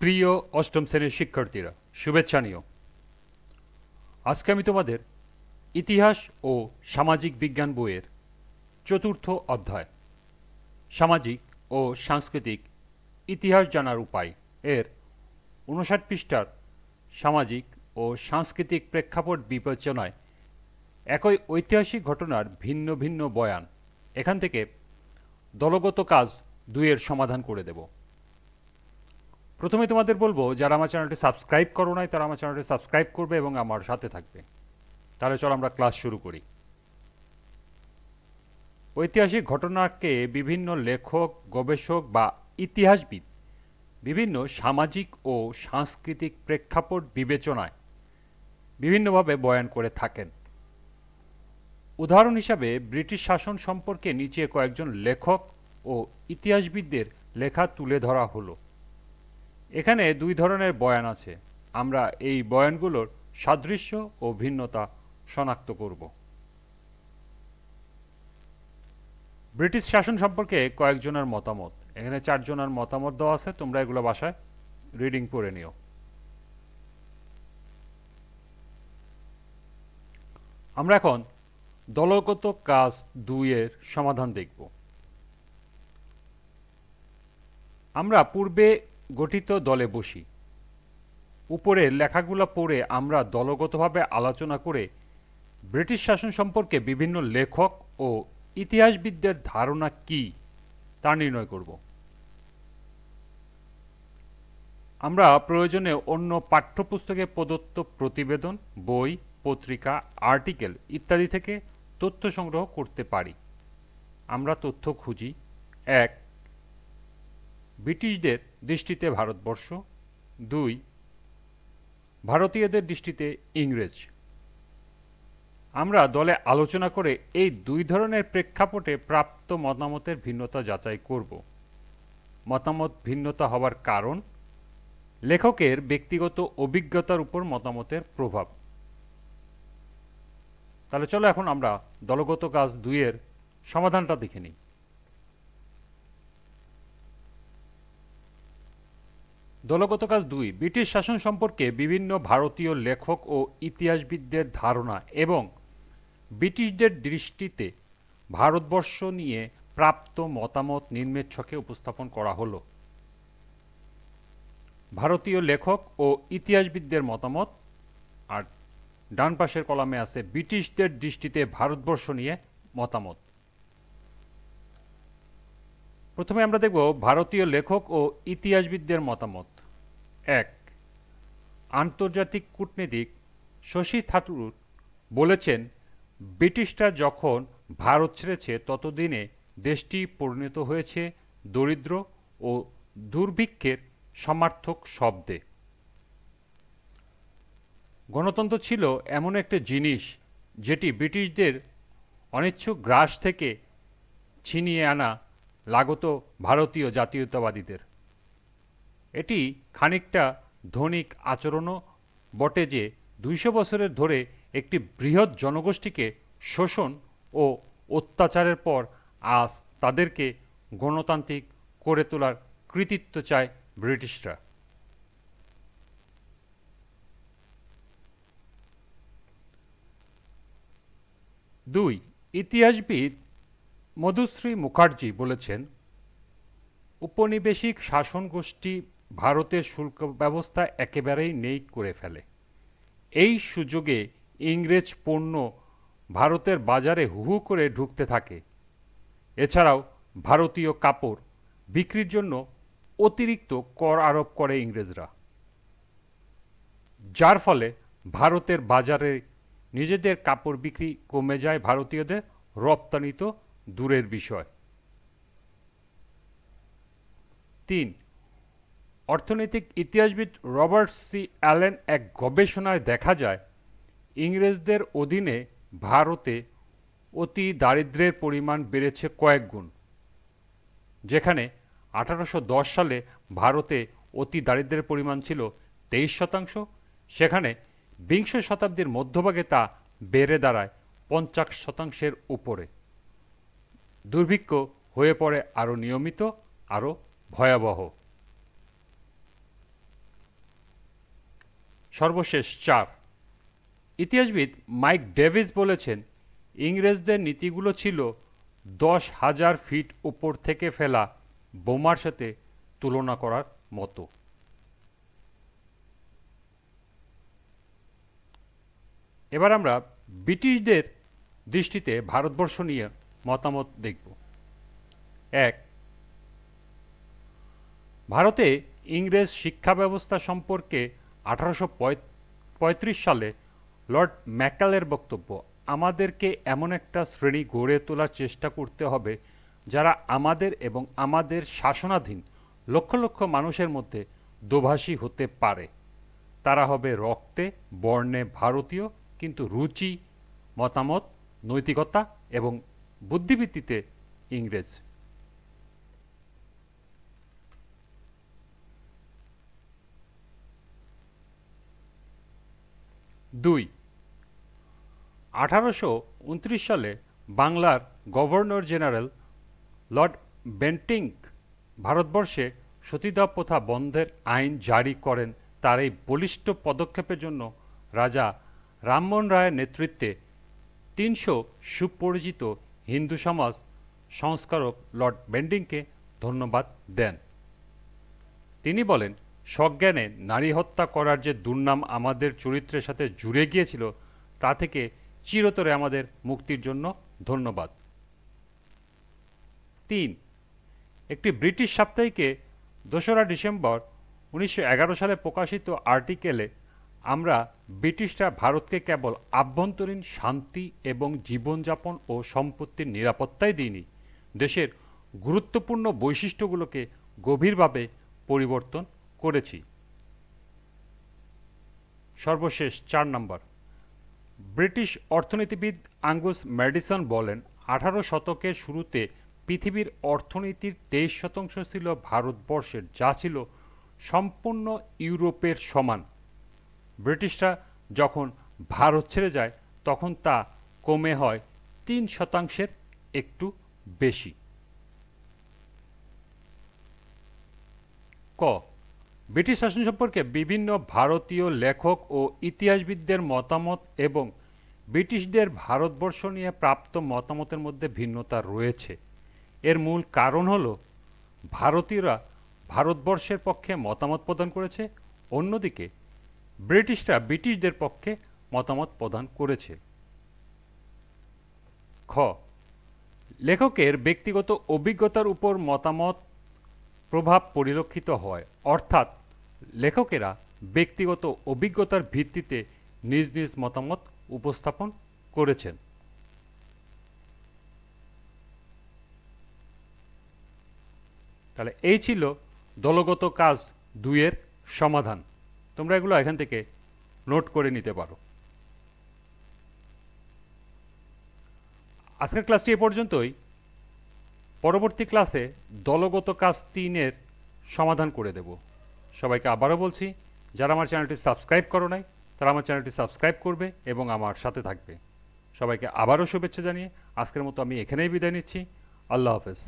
প্রিয় অষ্টম শ্রেণির শিক্ষার্থীরা, শুভেচ্ছা নিও। আজকে আমি তোমাদের ইতিহাস ও সামাজিক বিজ্ঞান বইয়ের চতুর্থ অধ্যায়, সামাজিক ও সাংস্কৃতিক ইতিহাস জানার উপায় এর উনষাট পৃষ্ঠার সামাজিক ও সাংস্কৃতিক প্রেক্ষাপট বিবেচনায় একই ঐতিহাসিক ঘটনার ভিন্ন ভিন্ন বয়ান এখান থেকে দলগত কাজ দুইয়ের সমাধান করে দেব। প্রথমে তোমাদের বলব, যারা আমার চ্যানেলটি সাবস্ক্রাইব করো নাই, তারা আমার চ্যানেলটি সাবস্ক্রাইব করবে এবং আমার সাথে থাকবে। তাহলে চলো আমরা ক্লাস শুরু করি। ঐতিহাসিক ঘটনাকে বিভিন্ন লেখক, গবেষক বা ইতিহাসবিদ বিভিন্ন সামাজিক ও সাংস্কৃতিক প্রেক্ষাপট বিবেচনায় বিভিন্নভাবে বয়ান করে থাকেন। উদাহরণ হিসাবে, ব্রিটিশ শাসন সম্পর্কে নিচে কয়েকজন লেখক ও ইতিহাসবিদদের লেখা তুলে ধরা হলো। এখানে দুই ধরনের বয়ান আছে। আমরা এই বয়ানগুলোর সাদৃশ্য ও ভিন্নতা শনাক্ত করব। ব্রিটিশ শাসন সম্পর্কে কয়েকজনের মতামত। এখানে চারজনের মতামত দেওয়া আছে। তোমরা এগুলো বাসায় রিডিং পড়ে নিও। আমরা এখন দলগত কাজ দুইয়ের সমাধান দেখব। আমরা পূর্বে গঠিত দলে বসি। উপরে লেখাগুলো পড়ে আমরা দলগতভাবে আলোচনা করে ব্রিটিশ শাসন সম্পর্কে বিভিন্ন লেখক ও ইতিহাসবিদদের ধারণা কি তা নির্ণয় করব। আমরা প্রয়োজনে অন্য পাঠ্যপুস্তকে প্রদত্ত প্রতিবেদন, বই, পত্রিকা, আর্টিকেল ইত্যাদি থেকে তথ্য সংগ্রহ করতে পারি। আমরা তথ্য খুঁজি। এক, ব্রিটিশদের দৃষ্টিতে ভারতবর্ষ। দুই, ভারতীয়দের দৃষ্টিতে ইংরেজ। আমরা দলে আলোচনা করে এই দুই ধরনের প্রেক্ষাপটে প্রাপ্ত মতামতের ভিন্নতা যাচাই করব। মতামত ভিন্নতা হওয়ার কারণ, লেখকের ব্যক্তিগত অভিজ্ঞতার উপর মতামতের প্রভাব। তাহলে চলো এখন আমরা দলগত কাজ দুইয়ের সমাধানটা দেখে নিই। দলগত কাজ দুই, ব্রিটিশ শাসন সম্পর্কে বিভিন্ন ভারতীয় লেখক ও ইতিহাসবিদদের ধারণা এবং ব্রিটিশদের দৃষ্টিতে ভারতবর্ষ নিয়ে প্রাপ্ত মতামত নিম্নের ছকে উপস্থাপন করা হলো। ভারতীয় লেখক ও ইতিহাসবিদদের মতামত, আর ডান পাশের কলামে আছে, ব্রিটিশদের দৃষ্টিতে ভারতবর্ষ নিয়ে মতামত। প্রথমে আমরা দেখব ভারতীয় লেখক ও ইতিহাসবিদদের মতামত। এক, আন্তর্জাতিক কূটনীতিক শশী থারুর বলেছেন, ব্রিটিশরা যখন ভারত ছেড়েছে ততদিনে দেশটি পরিণত হয়েছে দরিদ্র ও দুর্ভিক্ষের সমার্থক শব্দে। গণতন্ত্র ছিল এমন একটা জিনিস যেটি ব্রিটিশদের অনিচ্ছুক গ্রাস থেকে ছিনিয়ে আনা লাগত ভারতীয় জাতীয়তাবাদীদের। এটি খানিকটা ধনিক আচরণও বটে যে দুইশো বছরের ধরে একটি বৃহৎ জনগোষ্ঠীকে শোষণ ও অত্যাচারের পর আজ তাদেরকে গণতান্ত্রিক করে তোলার কৃতিত্ব চায় ব্রিটিশরা। দুই, ইতিহাসবিদ মধুশ্রী মুখার্জি বলেছেন উপনিবেশিক শাসন গোষ্ঠী ভারতের শুল্ক ব্যবস্থা একেবারেই নেই করে ফেলে। এই সুযোগে ইংরেজ পণ্য ভারতের বাজারে হুহু করে ঢুকতে থাকে। এছাড়াও ভারতীয় কাপড় বিক্রির জন্য অতিরিক্ত কর আরোপ করে ইংরেজরা। যার ফলে ভারতের বাজারে নিজেদের কাপড় বিক্রি কমে যায় ভারতীয়দের রপ্তানি তো দূরের বিষয়। তিন, অর্থনৈতিক ইতিহাসবিদ রবার্ট সি অ্যালেন এক গবেষণায় দেখা যায়, ইংরেজদের অধীনে ভারতে অতি দারিদ্র্যের পরিমাণ বেড়েছে কয়েক গুণ, যেখানে আঠারোশো দশ সালে ভারতে অতি দারিদ্র্যের পরিমাণ ছিল তেইশ শতাংশ, সেখানে বিংশ শতাব্দীর মধ্যভাগে তা বেড়ে দাঁড়ায় পঞ্চাশ শতাংশের উপরে। দুর্ভিক্ষ হয়ে পড়ে আরও নিয়মিত আরও ভয়াবহ। সর্বশেষ চার। ইতিহাসবিদ মাইক ডেভিস বলেছেন, ইংরেজদের নীতিগুলো ছিল দশ হাজার ফিট উপর থেকে ফেলা বোমার সাথে তুলনা করার মতো। এবার আমরা ব্রিটিশদের দৃষ্টিতে ভারতবর্ষ নিয়ে মতামত দেখব। এক, ভারতে ইংরেজ শিক্ষা ব্যবস্থা সম্পর্কে আঠারোশো পঁয়ত্রিশ সালে লর্ড ম্যাকালের বক্তব্য, আমাদেরকে এমন একটা শ্রেণি গড়ে তোলার চেষ্টা করতে হবে যারা আমাদের এবং আমাদের শাসনাধীন লক্ষ লক্ষ মানুষের মধ্যে দোভাষী হতে পারে। তারা হবে রক্তে, বর্ণে ভারতীয়, কিন্তু রুচি, মতামত, নৈতিকতা এবং বুদ্ধিবৃত্তিতে ইংরেজ। দুই। আঠারোশো সালে বাংলার গভর্নর জেনারেল লর্ড বেন্টিঙ্ক ভারতবর্ষে সতীদাহ প্রথা বন্ধের আইন জারি করেন তার এই বলিষ্ঠ পদক্ষেপের জন্য রাজা রামমোহন রায়ের নেতৃত্বে তিনশো সুপরিচিত হিন্দু সমাজ সংস্কারক লর্ড বেন্ডিংকে ধন্যবাদ দেন। তিনি বলেন সজ্ঞানে নারী হত্যা করার যে দুর্নাম আমাদের চরিত্রের সাথে জুড়ে গিয়েছিল, তা থেকে চিরতরে আমাদের মুক্তির জন্য ধন্যবাদ। তিন, একটি ব্রিটিশ সাপ্তাহিকে দোসরা ডিসেম্বর উনিশশো এগারো সালে প্রকাশিত আর্টিকেলে আমরা ব্রিটিশরা ভারতকে কেবল আভ্যন্তরীণ শান্তি এবং জীবনযাপন ও সম্পত্তির নিরাপত্তাই দিইনি। দেশের গুরুত্বপূর্ণ বৈশিষ্ট্যগুলোকে গভীরভাবে পরিবর্তন করেছি। সর্বশেষ চার নম্বর। ব্রিটিশ অর্থনীতিবিদ আঙ্গুস ম্যাডিসন বলেন, আঠারো শতকের শুরুতে পৃথিবীর অর্থনীতির তেইশ শতাংশ ছিল ভারতবর্ষের, যা ছিল সম্পূর্ণ ইউরোপের সমান। ব্রিটিশরা যখন ভারত ছেড়ে যায়, তখন তা কমে হয় তিন শতাংশের একটু বেশি। ক। ব্রিটিশ শাসন সম্পর্কে বিভিন্ন ভারতীয় লেখক ও ইতিহাসবিদদের মতামত এবং ব্রিটিশদের ভারতবর্ষ নিয়ে প্রাপ্ত মতামতের মধ্যে ভিন্নতা রয়েছে। এর মূল কারণ হল, ভারতীয়রা ভারতবর্ষের পক্ষে মতামত প্রদান করেছে, অন্যদিকে ব্রিটিশরা ব্রিটিশদের পক্ষে মতামত প্রদান করেছে। খ, লেখকের ব্যক্তিগত অভিজ্ঞতার উপর মতামত প্রভাব পরিলক্ষিত হয়, অর্থাৎ লেখকেরা ব্যক্তিগত অভিজ্ঞতার ভিত্তিতে নিজ নিজ মতামত উপস্থাপন করেছেন। তাহলে এই ছিল দলগত কাজ দুইয়ের সমাধান। তোমরা এগুলো এখান থেকে নোট করে নিতে পারো। আজকের ক্লাসটি এ পর্যন্তই। পরবর্তী ক্লাসে দলগত কাজ তিনের সমাধান করে দেব। সবাইকে আবারও বলছি, যারা আমার চ্যানেলটি সাবস্ক্রাইব করো নাই, তারা আমার চ্যানেলটি সাবস্ক্রাইব করবে এবং আমার সাথে থাকবে। সবাইকে আবারও শুভেচ্ছা জানিয়ে আজকের মতো আমি এখানেই বিদায় নিচ্ছি। আল্লাহ হাফেজ।